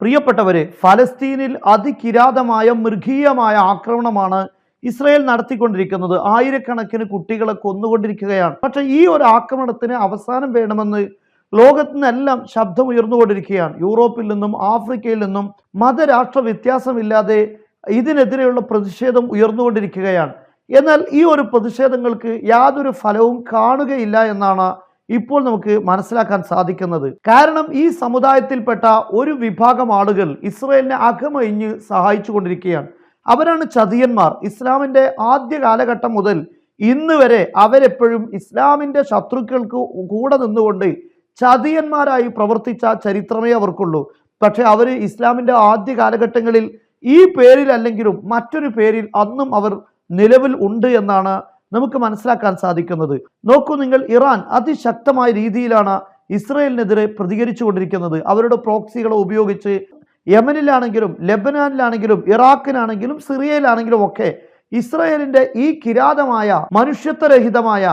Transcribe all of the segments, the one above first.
പ്രിയപ്പെട്ടവരെ ഫലസ്തീനിൽ അതികിരാതമായ മൃഗീയമായ ആക്രമണമാണ് ഇസ്രായേൽ നടത്തിക്കൊണ്ടിരിക്കുന്നത്. ആയിരക്കണക്കിന് കുട്ടികളെ കൊന്നുകൊണ്ടിരിക്കുകയാണ്. പക്ഷെ ഈ ഒരു ആക്രമണത്തിന് അവസാനം വേണമെന്ന് ലോകത്തു നിന്നെല്ലാം ശബ്ദം ഉയർന്നുകൊണ്ടിരിക്കുകയാണ് യൂറോപ്പിൽ നിന്നും ആഫ്രിക്കയിൽ നിന്നും മതരാഷ്ട്ര വ്യത്യാസമില്ലാതെ ഇതിനെതിരെയുള്ള പ്രതിഷേധം ഉയർന്നുകൊണ്ടിരിക്കുകയാണ്. എന്നാൽ ഈ ഒരു പ്രതിഷേധങ്ങൾക്ക് യാതൊരു ഫലവും കാണുകയില്ല എന്നാണ് ഇപ്പോൾ നമുക്ക് മനസ്സിലാക്കാൻ സാധിക്കുന്നത്. കാരണം ഈ സമുദായത്തിൽപ്പെട്ട ഒരു വിഭാഗം ആളുകൾ ഇസ്രയേലിനെ അകമഴിഞ്ഞ് സഹായിച്ചു കൊണ്ടിരിക്കുകയാണ് അവരാണ് ചതിയന്മാർ. ഇസ്ലാമിന്റെ ആദ്യ കാലഘട്ടം മുതൽ ഇന്ന് വരെ അവരെപ്പോഴും ഇസ്ലാമിന്റെ ശത്രുക്കൾക്ക് കൂടെ നിന്നുകൊണ്ട് ചതിയന്മാരായി പ്രവർത്തിച്ച ചരിത്രമേ അവർക്കുള്ളൂ. പക്ഷെ അവർ ഇസ്ലാമിന്റെ ആദ്യ കാലഘട്ടങ്ങളിൽ ഈ പേരിൽ അല്ലെങ്കിലും മറ്റൊരു പേരിൽ അന്നും അവർ നിലവിൽ ഉണ്ട് എന്നാണ് നമുക്ക് മനസ്സിലാക്കാൻ സാധിക്കുന്നത്. നോക്കൂ നിങ്ങൾ ഇറാൻ അതിശക്തമായ രീതിയിലാണ് ഇസ്രയേലിനെതിരെ പ്രതികരിച്ചു കൊണ്ടിരിക്കുന്നത് അവരുടെ പ്രോക്സികളെ ഉപയോഗിച്ച് യമനിലാണെങ്കിലും ലെബനാനിലാണെങ്കിലും ഇറാഖിനാണെങ്കിലും സിറിയയിലാണെങ്കിലും ഒക്കെ ഇസ്രയേലിന്റെ ഈ കിരാതമായ മനുഷ്യത്വരഹിതമായ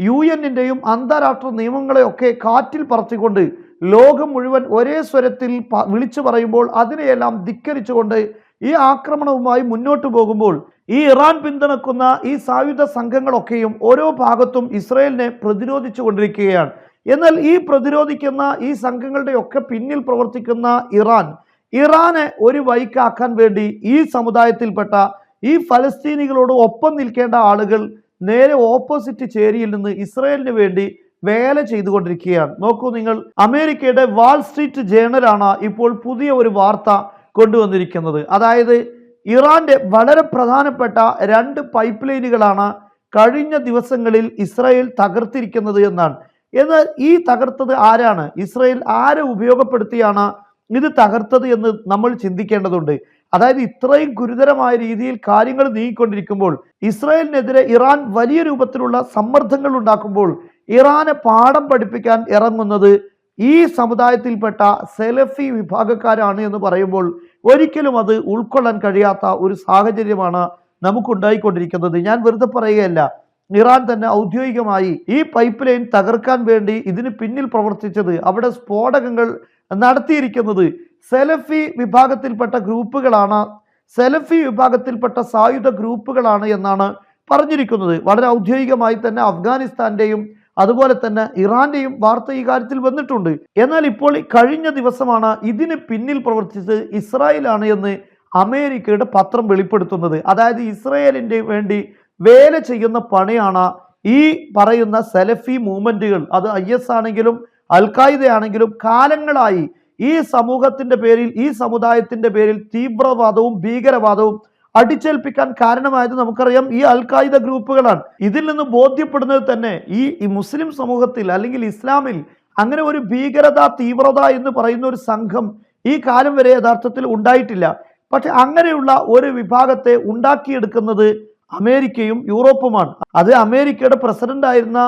യു എന്നിന്റെയും അന്താരാഷ്ട്ര നിയമങ്ങളെയൊക്കെ കാറ്റിൽ പറത്തിക്കൊണ്ട് ലോകം മുഴുവൻ ഒരേ സ്വരത്തിൽ വിളിച്ചു പറയുമ്പോൾ അതിനെയെല്ലാം ധിക്കരിച്ചുകൊണ്ട് ഈ ആക്രമണവുമായി മുന്നോട്ട് പോകുമ്പോൾ ഈ ഇറാൻ പിന്തുണക്കുന്ന ഈ സായുധ സംഘങ്ങളൊക്കെയും ഓരോ ഭാഗത്തും ഇസ്രയേലിനെ പ്രതിരോധിച്ചു കൊണ്ടിരിക്കുകയാണ്. എന്നാൽ ഈ പ്രതിരോധിക്കുന്ന ഈ സംഘങ്ങളുടെയൊക്കെ പിന്നിൽ പ്രവർത്തിക്കുന്ന ഇറാൻ ഇറാനെ ഒരു വൈക്കാക്കാൻ വേണ്ടി ഈ സമുദായത്തിൽപ്പെട്ട ഈ ഫലസ്തീനികളോട് ഒപ്പം നിൽക്കേണ്ട ആളുകൾ നേരെ ഓപ്പോസിറ്റ് ചേരിയിൽ നിന്ന് ഇസ്രയേലിന് വേണ്ടി വേല ചെയ്തുകൊണ്ടിരിക്കുകയാണ്. നോക്കൂ നിങ്ങൾ അമേരിക്കയുടെ വാൾ സ്ട്രീറ്റ് ജേണലാണ് ഇപ്പോൾ പുതിയ ഒരു വാർത്ത കൊണ്ടുവന്നിരിക്കുന്നത്. അതായത് ഇറാന്റെ വളരെ പ്രധാനപ്പെട്ട രണ്ട് പൈപ്പ് ലൈനുകളാണ് കഴിഞ്ഞ ദിവസങ്ങളിൽ ഇസ്രായേൽ തകർത്തിരിക്കുന്നത് എന്നാണ്. എന്നാൽ ഈ തകർത്തത് ആരാണ്? ഇസ്രായേൽ ആരെ ഉപയോഗപ്പെടുത്തിയാണ് ഇത് തകർത്തത് എന്ന് നമ്മൾ ചിന്തിക്കേണ്ടതുണ്ട്. അതായത് ഇത്രയും ഗുരുതരമായ രീതിയിൽ കാര്യങ്ങൾ നീങ്ങിക്കൊണ്ടിരിക്കുമ്പോൾ ഇസ്രായേലിനെതിരെ ഇറാൻ വലിയ രൂപത്തിലുള്ള സമ്മർദ്ദങ്ങൾ ഉണ്ടാക്കുമ്പോൾ ഇറാനെ പാഠം പഠിപ്പിക്കാൻ ഇറങ്ങുന്നത് ഈ സമുദായത്തിൽപ്പെട്ട സെലഫി വിഭാഗക്കാരാണ് എന്ന് പറയുമ്പോൾ ഒരിക്കലും അത് ഉൾക്കൊള്ളാൻ കഴിയാത്ത ഒരു സാഹചര്യമാണ് നമുക്കുണ്ടായിക്കൊണ്ടിരിക്കുന്നത്. ഞാൻ വെറുതെ പറയുകയല്ല. ഇറാൻ തന്നെ ഔദ്യോഗികമായി ഈ പൈപ്പ് ലൈൻ തകർക്കാൻ വേണ്ടി ഇതിന് പിന്നിൽ പ്രവർത്തിച്ചത് അവിടെ സ്ഫോടകങ്ങൾ നടത്തിയിരിക്കുന്നത് സെലഫി വിഭാഗത്തിൽപ്പെട്ട ഗ്രൂപ്പുകളാണ് സെലഫി വിഭാഗത്തിൽപ്പെട്ട സായുധ ഗ്രൂപ്പുകളാണ് എന്നാണ് പറഞ്ഞിരിക്കുന്നത്. വളരെ ഔദ്യോഗികമായി തന്നെ അഫ്ഗാനിസ്ഥാന്റെയും അതുപോലെ തന്നെ ഇറാന്റെയും വാർത്ത ഈ കാര്യത്തിൽ വന്നിട്ടുണ്ട്. എന്നാൽ ഇപ്പോൾ കഴിഞ്ഞ ദിവസമാണ് ഇതിന് പിന്നിൽ പ്രവർത്തിച്ചത് ഇസ്രായേലാണ് എന്ന് അമേരിക്കയുടെ പത്രം വെളിപ്പെടുത്തുന്നത്. അതായത് ഇസ്രായേലിന്റെ വേണ്ടി വേല ചെയ്യുന്ന പണിയാണ് ഈ പറയുന്ന സെലഫി മൂവ്മെന്റുകൾ. അത് ഐ എസ് ആണെങ്കിലും അൽ ഖായിദ ആണെങ്കിലും കാലങ്ങളായി ഈ സമൂഹത്തിന്റെ പേരിൽ ഈ സമുദായത്തിന്റെ പേരിൽ തീവ്രവാദവും ഭീകരവാദവും അടിച്ചേൽപ്പിക്കാൻ കാരണമായത് നമുക്കറിയാം. ഈ അൽ ഗ്രൂപ്പുകളാണ്. ഇതിൽ നിന്ന് ബോധ്യപ്പെടുന്നത് തന്നെ ഈ ഈ മുസ്ലിം സമൂഹത്തിൽ അല്ലെങ്കിൽ ഇസ്ലാമിൽ അങ്ങനെ ഒരു ഭീകരത തീവ്രത എന്ന് പറയുന്ന ഒരു സംഘം ഈ കാലം വരെ യഥാർത്ഥത്തിൽ ഉണ്ടായിട്ടില്ല. പക്ഷെ അങ്ങനെയുള്ള ഒരു വിഭാഗത്തെ ഉണ്ടാക്കിയെടുക്കുന്നത് അമേരിക്കയും യൂറോപ്പുമാണ്. അത് അമേരിക്കയുടെ പ്രസിഡന്റ് ആയിരുന്ന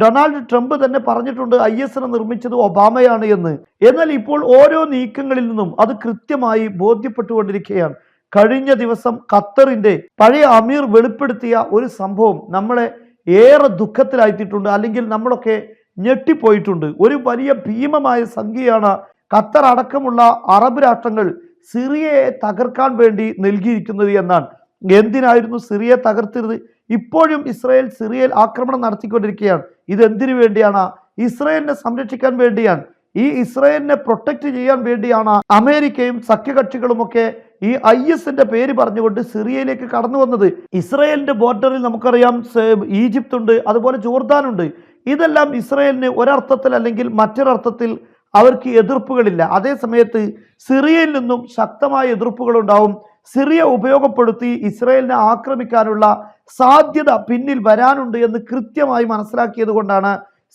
ഡൊണാൾഡ് ട്രംപ് തന്നെ പറഞ്ഞിട്ടുണ്ട് ഐ എസിനെ നിർമ്മിച്ചത് ഒബാമയാണ് എന്ന്. എന്നാൽ ഇപ്പോൾ ഓരോ നീക്കങ്ങളിൽ നിന്നും അത് കൃത്യമായി ബോധ്യപ്പെട്ടുകൊണ്ടിരിക്കുകയാണ്. കഴിഞ്ഞ ദിവസം ഖത്തറിന്റെ പഴയ അമീർ വെളിപ്പെടുത്തിയ ഒരു സംഭവം നമ്മളെ ഏറെ ദുഃഖത്തിലായിട്ടുണ്ട് അല്ലെങ്കിൽ നമ്മളൊക്കെ ഞെട്ടിപ്പോയിട്ടുണ്ട്. ഒരു വലിയ ഭീമമായ സംഖ്യയാണ് ഖത്തർ അടക്കമുള്ള അറബ് രാഷ്ട്രങ്ങൾ സിറിയയെ തകർക്കാൻ വേണ്ടി നൽകിയിരിക്കുന്നത് എന്നാണ്. എന്തിനായിരുന്നു സിറിയയെ തകർത്തരുത് ഇപ്പോഴും ഇസ്രായേൽ സിറിയയിൽ ആക്രമണം നടത്തിക്കൊണ്ടിരിക്കുകയാണ്. ഇത് എന്തിനു വേണ്ടിയാണ്? ഇസ്രായേലിനെ സംരക്ഷിക്കാൻ വേണ്ടിയാണ്. ഈ ഇസ്രായേലിനെ പ്രൊട്ടക്റ്റ് ചെയ്യാൻ വേണ്ടിയാണ് അമേരിക്കയും സഖ്യകക്ഷികളുമൊക്കെ ഈ ഐ എസിന്റെ പേര് പറഞ്ഞുകൊണ്ട് സിറിയയിലേക്ക് കടന്നു വന്നത് ഇസ്രയേലിന്റെ ബോർഡറിൽ നമുക്കറിയാം ഈജിപ്ത് ഉണ്ട് അതുപോലെ ജോർദാൻ ഉണ്ട് ഇതെല്ലാം ഇസ്രയേലിന് ഒരർത്ഥത്തിൽ അല്ലെങ്കിൽ മറ്റൊരർത്ഥത്തിൽ അവർക്ക് എതിർപ്പുകളില്ല. അതേ സമയത്ത് സിറിയയിൽ നിന്നും ശക്തമായ എതിർപ്പുകൾ ഉണ്ടാവും. സിറിയ ഉപയോഗപ്പെടുത്തി ഇസ്രയേലിനെ ആക്രമിക്കാനുള്ള സാധ്യത പിന്നിൽ വരാനുണ്ട് എന്ന് കൃത്യമായി മനസ്സിലാക്കിയത് കൊണ്ടാണ്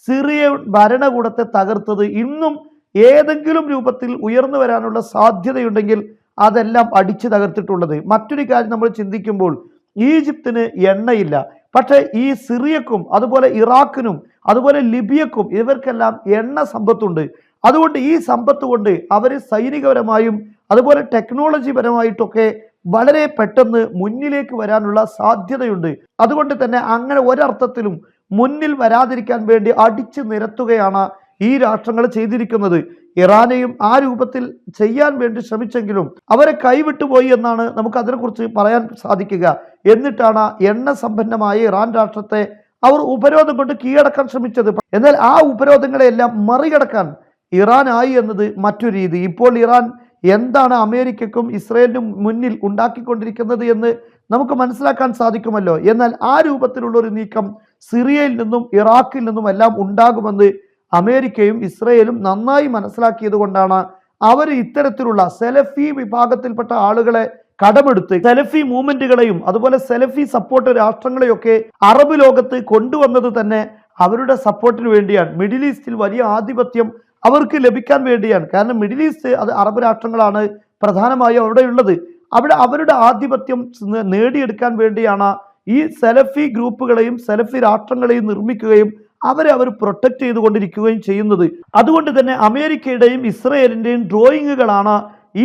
സിറിയ ഭരണകൂടത്തെ തകർത്തത്. ഇന്നും ഏതെങ്കിലും രൂപത്തിൽ ഉയർന്നു വരാനുള്ള സാധ്യതയുണ്ടെങ്കിൽ അതെല്ലാം അടിച്ചു തകർത്തിട്ടുള്ളത്. മറ്റൊരു കാര്യം നമ്മൾ ചിന്തിക്കുമ്പോൾ ഈജിപ്തിന് എണ്ണയില്ല. പക്ഷേ ഈ സിറിയക്കും അതുപോലെ ഇറാഖിനും അതുപോലെ ലിബിയക്കും ഇവർക്കെല്ലാം എണ്ണ സമ്പത്തുണ്ട്. അതുകൊണ്ട് ഈ സമ്പത്ത് കൊണ്ട് അവർ സൈനികപരമായും അതുപോലെ ടെക്നോളജി പരമായിട്ടൊക്കെ വളരെ പെട്ടെന്ന് മുന്നിലേക്ക് വരാനുള്ള സാധ്യതയുണ്ട്. അതുകൊണ്ട് തന്നെ അങ്ങനെ ഒരർത്ഥത്തിലും മുന്നിൽ വരാതിരിക്കാൻ വേണ്ടി അടിച്ചു നിരത്തുകയാണ് ഈ രാഷ്ട്രങ്ങൾ ചെയ്തിരിക്കുന്നത്. ഇറാനെയും ആ രൂപത്തിൽ ചെയ്യാൻ വേണ്ടി ശ്രമിച്ചെങ്കിലും അവരെ കൈവിട്ടുപോയി എന്നാണ് നമുക്ക് അതിനെക്കുറിച്ച് പറയാൻ സാധിക്കുക. എന്നിട്ടാണ് എണ്ണ സമ്പന്നമായ ഇറാൻ രാഷ്ട്രത്തെ അവർ ഉപരോധം കൊണ്ട് കീഴടക്കാൻ ശ്രമിച്ചത്. എന്നാൽ ആ ഉപരോധങ്ങളെല്ലാം മറികടക്കാൻ ആയി എന്നത് മറ്റൊരു രീതി. ഇപ്പോൾ ഇറാൻ എന്താണ് അമേരിക്കക്കും ഇസ്രയേലിനും മുന്നിൽ ഉണ്ടാക്കിക്കൊണ്ടിരിക്കുന്നത് എന്ന് നമുക്ക് മനസ്സിലാക്കാൻ സാധിക്കുമല്ലോ. എന്നാൽ ആ രൂപത്തിലുള്ള ഒരു നീക്കം സിറിയയിൽ നിന്നും ഇറാഖിൽ നിന്നും എല്ലാം ഉണ്ടാകുമെന്ന് അമേരിക്കയും ഇസ്രയേലും നന്നായി മനസ്സിലാക്കിയത് കൊണ്ടാണ് അവർ ഇത്തരത്തിലുള്ള സെലഫി വിഭാഗത്തിൽപ്പെട്ട ആളുകളെ കടമെടുത്ത് സെലഫി മൂവ്മെന്റുകളെയും അതുപോലെ സെലഫി സപ്പോർട്ട് രാഷ്ട്രങ്ങളെയൊക്കെ അറബ് ലോകത്ത് കൊണ്ടുവന്നത് തന്നെ അവരുടെ സപ്പോർട്ടിന് വേണ്ടിയാണ്. മിഡിൽ ഈസ്റ്റിൽ വലിയ ആധിപത്യം അവർക്ക് ലഭിക്കാൻ വേണ്ടിയാണ്. കാരണം മിഡിൽ ഈസ്റ്റ് അത് അറബ് രാഷ്ട്രങ്ങളാണ് പ്രധാനമായും അവിടെയുള്ളത്. അവിടെ അവരുടെ ആധിപത്യം നേടിയെടുക്കാൻ വേണ്ടിയാണ് ഈ സെലഫി ഗ്രൂപ്പുകളെയും സെലഫി രാഷ്ട്രങ്ങളെയും നിർമ്മിക്കുകയും അവരെ അവർ പ്രൊട്ടക്റ്റ് ചെയ്തുകൊണ്ടിരിക്കുകയും ചെയ്യുന്നത്. അതുകൊണ്ട് തന്നെ അമേരിക്കയുടെയും ഇസ്രയേലിന്റെയും ഡ്രോയിങ്ങുകളാണ്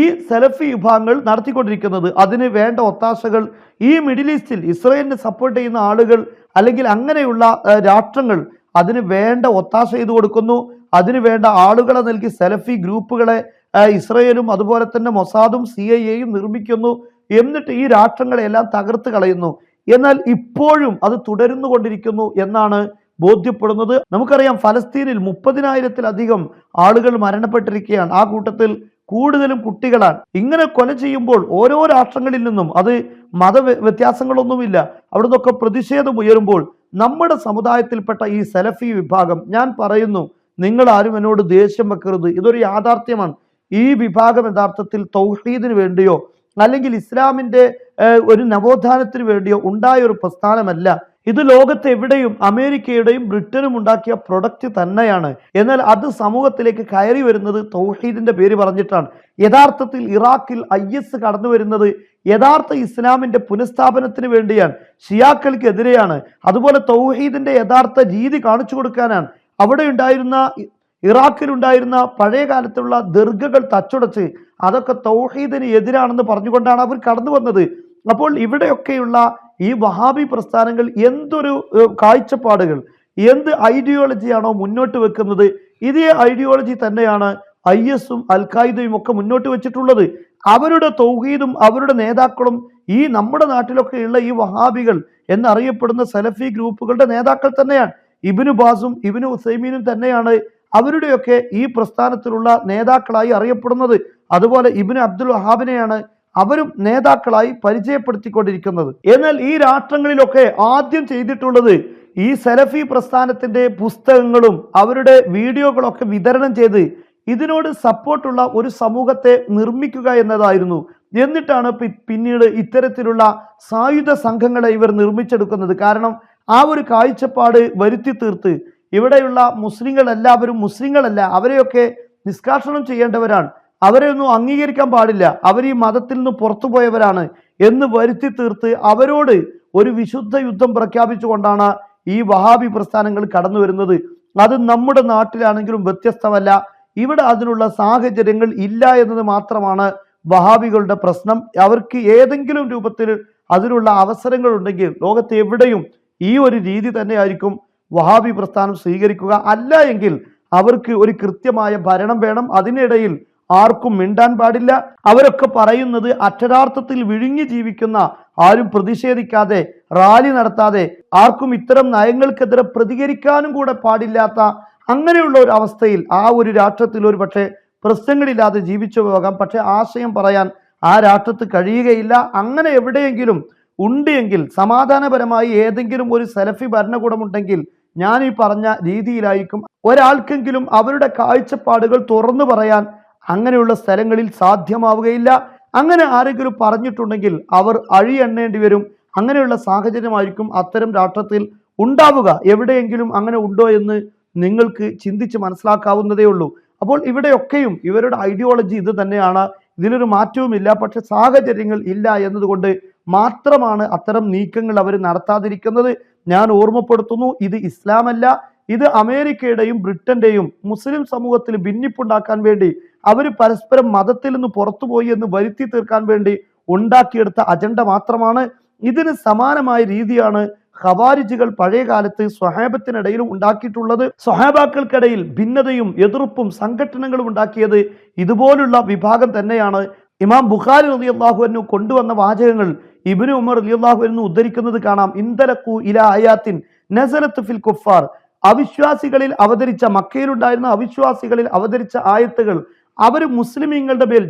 ഈ സെലഫി വിഭാഗങ്ങൾ നടത്തിക്കൊണ്ടിരിക്കുന്നത്. അതിന് വേണ്ട ഒത്താശകൾ ഈ മിഡിൽ ഈസ്റ്റിൽ ഇസ്രയേലിനെ സപ്പോർട്ട് ചെയ്യുന്ന ആളുകൾ അല്ലെങ്കിൽ അങ്ങനെയുള്ള രാഷ്ട്രങ്ങൾ അതിന് വേണ്ട ഒത്താശ ചെയ്തു കൊടുക്കുന്നു. അതിന് വേണ്ട ആളുകളെ നൽകി സെലഫി ഗ്രൂപ്പുകളെ ഇസ്രയേലും അതുപോലെ തന്നെ മൊസാദും സി ഐ എയും നിർമ്മിക്കുന്നു. എന്നിട്ട് ഈ രാഷ്ട്രങ്ങളെല്ലാം തകർത്ത് കളയുന്നു. എന്നാൽ ഇപ്പോഴും അത് തുടരുന്നു കൊണ്ടിരിക്കുന്നു എന്നാണ് ബോധ്യപ്പെടുന്നത്. നമുക്കറിയാം ഫലസ്തീനിൽ മുപ്പതിനായിരത്തിലധികം ആളുകൾ മരണപ്പെട്ടിരിക്കുകയാണ്. ആ കൂട്ടത്തിൽ കൂടുതലും കുട്ടികളാണ്. ഇങ്ങനെ കൊല ചെയ്യുമ്പോൾ ഓരോ രാഷ്ട്രങ്ങളിൽ നിന്നും അത് മത വ്യ- വ്യത്യാസങ്ങളൊന്നുമില്ല. അവിടെ നിന്നൊക്കെ പ്രതിഷേധം ഉയരുമ്പോൾ നമ്മുടെ സമുദായത്തിൽപ്പെട്ട ഈ സെലഫി വിഭാഗം ഞാൻ പറയുന്നു നിങ്ങൾ ആരും എന്നോട് ദേഷ്യം വെക്കരുത്. ഇതൊരു യാഥാർത്ഥ്യമാണ്. ഈ വിഭാഗം യഥാർത്ഥത്തിൽ തൗഹീദിന് വേണ്ടിയോ അല്ലെങ്കിൽ ഇസ്ലാമിന്റെ ഒരു നവോത്ഥാനത്തിന് വേണ്ടിയോ ഉണ്ടായ ഒരു പ്രസ്ഥാനമല്ല. ഇത് ലോകത്ത് എവിടെയും അമേരിക്കയുടെയും ബ്രിട്ടനും ഉണ്ടാക്കിയ പ്രൊഡക്റ്റ് തന്നെയാണ്. എന്നാൽ അത് സമൂഹത്തിലേക്ക് കയറി വരുന്നത് തൗഹീദിന്റെ പേര് പറഞ്ഞിട്ടാണ്. യഥാർത്ഥത്തിൽ ഇറാഖിൽ ഐ എസ് കടന്നു വരുന്നത് യഥാർത്ഥ ഇസ്ലാമിന്റെ പുനഃസ്ഥാപനത്തിന് വേണ്ടിയാണ്. ഷിയാക്കൾക്കെതിരെയാണ് അതുപോലെ തൗഹീദിന്റെ യഥാർത്ഥ രീതി കാണിച്ചു കൊടുക്കാനാണ്. അവിടെ ഉണ്ടായിരുന്ന ഇറാഖിലുണ്ടായിരുന്ന പഴയ കാലത്തുള്ള ദീർഘകൾ തച്ചുടച്ച് അതൊക്കെ തൗഹീദിന് എതിരാണെന്ന് പറഞ്ഞുകൊണ്ടാണ് അവർ കടന്നു വന്നത്. അപ്പോൾ ഇവിടെയൊക്കെയുള്ള ഈ വഹാബി പ്രസ്ഥാനങ്ങൾ എന്തൊരു കാഴ്ചപ്പാടുകൾ എന്ത് ഐഡിയോളജിയാണോ മുന്നോട്ട് വെക്കുന്നത്? ഇതേ ഐഡിയോളജി തന്നെയാണ് ഐ എസും അൽ ഖായിദയും ഒക്കെ മുന്നോട്ട് വെച്ചിട്ടുള്ളത്. അവരുടെ തൗഹീദും അവരുടെ നേതാക്കളും ഈ നമ്മുടെ നാട്ടിലൊക്കെയുള്ള ഈ വഹാബികൾ എന്നറിയപ്പെടുന്ന സലഫി ഗ്രൂപ്പുകളുടെ നേതാക്കൾ തന്നെയാണ്. ഇബിനു ബാസും ഇബിനു ഉസൈമീനും തന്നെയാണ് അവരുടെയൊക്കെ ഈ പ്രസ്ഥാനത്തിലുള്ള നേതാക്കളായി അറിയപ്പെടുന്നത്. അതുപോലെ ഇബിന് അബ്ദുൽ വഹാബിനെയാണ് അവരും നേതാക്കളായി പരിചയപ്പെടുത്തിക്കൊണ്ടിരിക്കുന്നത്. എന്നാൽ ഈ രാഷ്ട്രങ്ങളിലൊക്കെ ആദ്യം ചെയ്തിട്ടുള്ളത് ഈ സെലഫി പ്രസ്ഥാനത്തിന്റെ പുസ്തകങ്ങളും അവരുടെ വീഡിയോകളൊക്കെ വിതരണം ചെയ്ത് ഇതിനോട് സപ്പോർട്ടുള്ള ഒരു സമൂഹത്തെ നിർമ്മിക്കുക എന്നതായിരുന്നു. എന്നിട്ടാണ് പിന്നീട് ഇത്തരത്തിലുള്ള സായുധ സംഘങ്ങളെ ഇവർ നിർമ്മിച്ചെടുക്കുന്നത്. കാരണം ആ ഒരു കാഴ്ചപ്പാട് വരുത്തി തീർത്ത് ഇവിടെയുള്ള മുസ്ലിങ്ങൾ എല്ലാവരും മുസ്ലിങ്ങളല്ല അവരെയൊക്കെ നിഷ്കാഷണം ചെയ്യേണ്ടവരാണ്. അവരെ ഒന്നും അംഗീകരിക്കാൻ പാടില്ല. അവർ ഈ മതത്തിൽ നിന്ന് പുറത്തു പോയവരാണ് എന്ന് വരുത്തി തീർത്ത് അവരോട് ഒരു വിശുദ്ധ യുദ്ധം പ്രഖ്യാപിച്ചുകൊണ്ടാണ് ഈ വഹാബി പ്രസ്ഥാനങ്ങൾ കടന്നു വരുന്നത്. അത് നമ്മുടെ നാട്ടിലാണെങ്കിലും വ്യത്യസ്തമല്ല. ഇവിടെ അതിനുള്ള സാഹചര്യങ്ങൾ ഇല്ല എന്നത് മാത്രമാണ് വഹാബികളുടെ പ്രശ്നം. അവർക്ക് ഏതെങ്കിലും രൂപത്തിൽ അതിനുള്ള അവസരങ്ങൾ ഉണ്ടെങ്കിൽ ലോകത്ത് എവിടെയും ഈ ഒരു രീതി തന്നെയായിരിക്കും വഹാബി പ്രസ്ഥാനം സ്വീകരിക്കുക. അല്ല എങ്കിൽ അവർക്ക് ഒരു കൃത്യമായ ഭരണം വേണം. അതിനിടയിൽ ആർക്കും മിണ്ടാൻ പാടില്ല. അവരൊക്കെ പറയുന്നത് അക്ഷരാർത്ഥത്തിൽ വിഴുങ്ങി ജീവിക്കുന്ന ആരും പ്രതിഷേധിക്കാതെ റാലി നടത്താതെ ആർക്കും ഇത്തരം നയങ്ങൾക്കെതിരെ പ്രതികരിക്കാനും കൂടെ പാടില്ലാത്ത അങ്ങനെയുള്ള ഒരു അവസ്ഥയിൽ ആ ഒരു രാഷ്ട്രത്തിൽ ഒരു പക്ഷേ പ്രശ്നങ്ങളില്ലാതെ ജീവിച്ചു പോകാം. പക്ഷെ ആശയം പറയാൻ ആ രാഷ്ട്രത്ത് കഴിയുകയില്ല. അങ്ങനെ എവിടെയെങ്കിലും ഉണ്ട് എങ്കിൽ സമാധാനപരമായി ഏതെങ്കിലും ഒരു സെലഫി ഭരണകൂടമുണ്ടെങ്കിൽ ഞാൻ ഈ പറഞ്ഞ രീതിയിലായിരിക്കും. ഒരാൾക്കെങ്കിലും അവരുടെ കാഴ്ചപ്പാടുകൾ തുറന്നു പറയാൻ അങ്ങനെയുള്ള സ്ഥലങ്ങളിൽ സാധ്യമാവുകയില്ല. അങ്ങനെ ആരെങ്കിലും പറഞ്ഞിട്ടുണ്ടെങ്കിൽ അവർ അഴിയെണ്ണേണ്ടി വരും. അങ്ങനെയുള്ള സാഹചര്യമായിരിക്കും അത്തരം രാഷ്ട്രത്തിൽ ഉണ്ടാവുക. എവിടെയെങ്കിലും അങ്ങനെ ഉണ്ടോ എന്ന് നിങ്ങൾക്ക് ചിന്തിച്ച് മനസ്സിലാക്കാവുന്നതേ ഉള്ളൂ. അപ്പോൾ ഇവിടെയൊക്കെയും ഇവരുടെ ഐഡിയോളജി ഇത് തന്നെയാണ്. ഇതിലൊരു മാറ്റവുമില്ല പക്ഷെ സാഹചര്യങ്ങൾ ഇല്ല എന്നതുകൊണ്ട് മാത്രമാണ് അത്തരം നീക്കങ്ങൾ അവർ നടത്താതിരിക്കുന്നത്. ഞാൻ ഓർമ്മപ്പെടുത്തുന്നു ഇത് ഇസ്ലാമല്ല. ഇത് അമേരിക്കയുടെയും ബ്രിട്ടന്റെയും മുസ്ലിം സമൂഹത്തിൽ ഭിന്നിപ്പുണ്ടാക്കാൻ വേണ്ടി അവർ പരസ്പരം മതത്തിൽ നിന്ന് പുറത്തുപോയി എന്ന് വരുത്തി തീർക്കാൻ വേണ്ടി ഉണ്ടാക്കിയെടുത്ത അജണ്ട മാത്രമാണ്. ഇതിന് സമാനമായ രീതിയാണ് ഖവാരിജുകൾ പഴയ കാലത്ത് സ്വഹാബത്തിനിടയിൽ ഉണ്ടാക്കിയിട്ടുള്ളത്. സ്വഹാബാക്കൾക്കിടയിൽ ഭിന്നതയും എതിർപ്പും സംഘടനകളും ഉണ്ടാക്കിയത് ഇതുപോലുള്ള വിഭാഗം തന്നെയാണ്. ഇമാം ബുഖാരി അലി അള്ളാഹുവിനു കൊണ്ടുവന്ന വാചകങ്ങൾ ഇബിന് ഉമർ അലി അള്ളാഹുവിനു ഉദ്ധരിക്കുന്നത് കാണാം. ഇന്തലക്കു ഇല അയാത്തിൻ നസലത്ത് ഫിൽ കുഫാർ അവിശ്വാസികളിൽ അവതരിച്ച മക്കയിലുണ്ടായിരുന്ന അവിശ്വാസികളിൽ അവതരിച്ച ആയത്തുകൾ അവർ മുസ്ലിമീങ്ങളുടെ മേൽ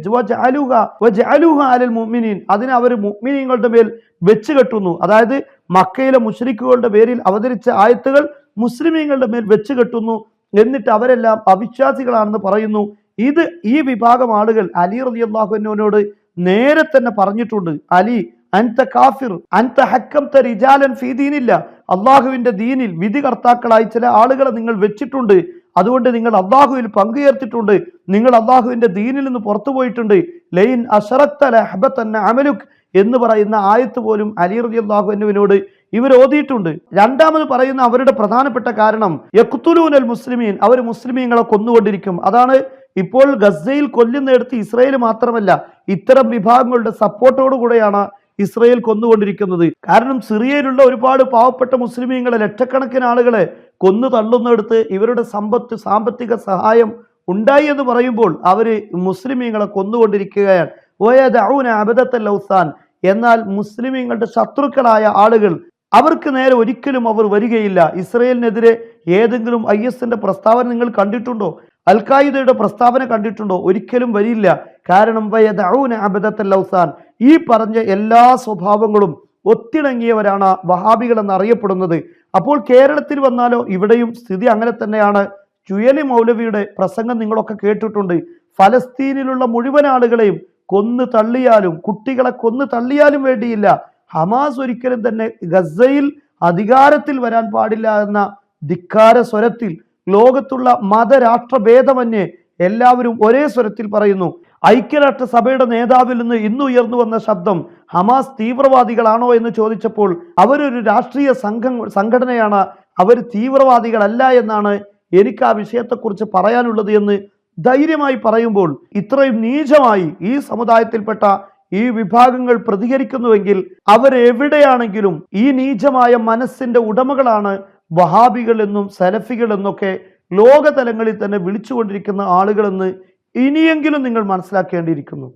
മുഅ്മിനീൻ അതിനെ അവർ മുഅ്മിനീങ്ങളുടെ മേൽ വെച്ച് കെട്ടുന്നു അതായത് മക്കയിലെ മുശ്രിക്കുകളുടെ പേരിൽ അവതരിച്ച ആയത്തുകൾ മുസ്ലിമീങ്ങളുടെ മേൽ വെച്ച് കെട്ടുന്നു എന്നിട്ട് അവരെല്ലാം അവിശ്വാസികളാണെന്ന് പറയുന്നു. ഇത് ഈ വിഭാഗം ആളുകൾ അലി റളിയല്ലാഹുവിനോട് നേരെ തന്നെ പറഞ്ഞിട്ടുണ്ട്. അലി അൻത കാഫിർ അൻത ഹക്കംത റിജാലൻ ഫീ ദീനില്ല. അള്ളാഹുവിന്റെ ദീനിൽ വിധികർത്താക്കളായി ചില ആളുകളെ നിങ്ങൾ വെച്ചിട്ടുണ്ട്. അതുകൊണ്ട് നിങ്ങൾ അള്ളാഹുവിൽ പങ്കുചേർത്തിട്ടുണ്ട് നിങ്ങൾ അള്ളാഹുവിന്റെ ദീനിൽ നിന്ന് പുറത്തു പോയിട്ടുണ്ട്. ലൈൻ അഷറത്തല അമലുക് എന്ന് പറയുന്ന ആയത്ത് പോലും അലി റബി അള്ളാഹുവിനോട് ഇവർ ഓതിയിട്ടുണ്ട്. രണ്ടാമത് പറയുന്ന അവരുടെ പ്രധാനപ്പെട്ട കാരണം യക്തുലൂനൽ മുസ്ലിമീൻ അവർ മുസ്ലിമീങ്ങളെ കൊന്നുകൊണ്ടിരിക്കും. അതാണ് ഇപ്പോൾ ഗസയിൽ കൊല്ലുന്നിടത്ത് ഇസ്രയേൽ മാത്രമല്ല ഇത്തരം വിഭാഗങ്ങളുടെ സപ്പോർട്ടോടു കൂടെയാണ് ഇസ്രയേൽ കൊന്നുകൊണ്ടിരിക്കുന്നത്. കാരണം സിറിയയിലുള്ള ഒരുപാട് പാവപ്പെട്ട മുസ്ലിമീങ്ങളെ ലക്ഷക്കണക്കിന് ആളുകളെ കൊന്നു തള്ളുന്നിടത്ത് ഇവരുടെ സമ്പത്ത് സാമ്പത്തിക സഹായം ഉണ്ടായി എന്ന് പറയുമ്പോൾ അവർ മുസ്ലിമീങ്ങളെ കൊന്നുകൊണ്ടിരിക്കുകയാണ്. ഓയദഊന അബദത്തൽ ഔസാൻ എന്നാൽ മുസ്ലിമീങ്ങളുടെ ശത്രുക്കളായ ആളുകൾ അവർക്ക് നേരെ ഒരിക്കലും അവർ വരികയില്ല. ഇസ്രയേലിനെതിരെ ഏതെങ്കിലും ഐ എസിന്റെ പ്രസ്താവന നിങ്ങൾ കണ്ടിട്ടുണ്ടോ? അൽ ഖായിദയുടെ പ്രസ്താവന കണ്ടിട്ടുണ്ടോ? ഒരിക്കലും വരില്ല. കാരണം വയദഊന അബദത്തൽ ഔസാൻ ഈ പറഞ്ഞ എല്ലാ സ്വഭാവങ്ങളും ഒത്തിണങ്ങിയവരാണ് വഹാബികൾ എന്നറിയപ്പെടുന്നത് അപ്പോൾ കേരളത്തിൽ വന്നാലോ ഇവിടെയും സ്ഥിതി അങ്ങനെ തന്നെയാണ്. ചുയലി മൗലവിയുടെ പ്രസംഗം നിങ്ങളൊക്കെ കേട്ടിട്ടുണ്ട്. ഫലസ്തീനിലുള്ള മുഴുവൻ ആളുകളെയും കൊന്നു തള്ളിയാലും കുട്ടികളെ കൊന്നു തള്ളിയാലും വേണ്ടിയില്ല. ഹമാസ് ഒരിക്കലും തന്നെ ഗസയിൽ അധികാരത്തിൽ വരാൻ പാടില്ല എന്ന ധിക്കാര സ്വരത്തിൽ ലോകത്തുള്ള മതരാഷ്ട്രഭേദമന്യേ എല്ലാവരും ഒരേ സ്വരത്തിൽ പറയുന്നു. ഐക്യരാഷ്ട്ര സഭയുടെ നേതാവിൽ നിന്ന് ഇന്ന് ഉയർന്നു വന്ന ശബ്ദം ഹമാസ് തീവ്രവാദികളാണോ എന്ന് ചോദിച്ചപ്പോൾ അവരൊരു രാഷ്ട്രീയ സംഘം സംഘടനയാണ്. അവർ തീവ്രവാദികളല്ല എന്നാണ് എനിക്ക് ആ വിഷയത്തെക്കുറിച്ച് പറയാനുള്ളത് എന്ന് ധൈര്യമായി പറയുമ്പോൾ ഇത്രയും നീചമായി ഈ സമുദായത്തിൽപ്പെട്ട ഈ വിഭാഗങ്ങൾ പ്രതികരിക്കുന്നുവെങ്കിൽ അവരെവിടെയാണെങ്കിലും ഈ നീചമായ മനസ്സിന്റെ ഉടമകളാണ് വഹാബികൾ എന്നും സലഫികൾ എന്നൊക്കെ ലോകതലങ്ങളിൽ തന്നെ വിളിച്ചുകൊണ്ടിരിക്കുന്ന ആളുകളെന്ന് ഇനിയെങ്കിലും നിങ്ങൾ മനസ്സിലാക്കേണ്ടിയിരിക്കുന്നു.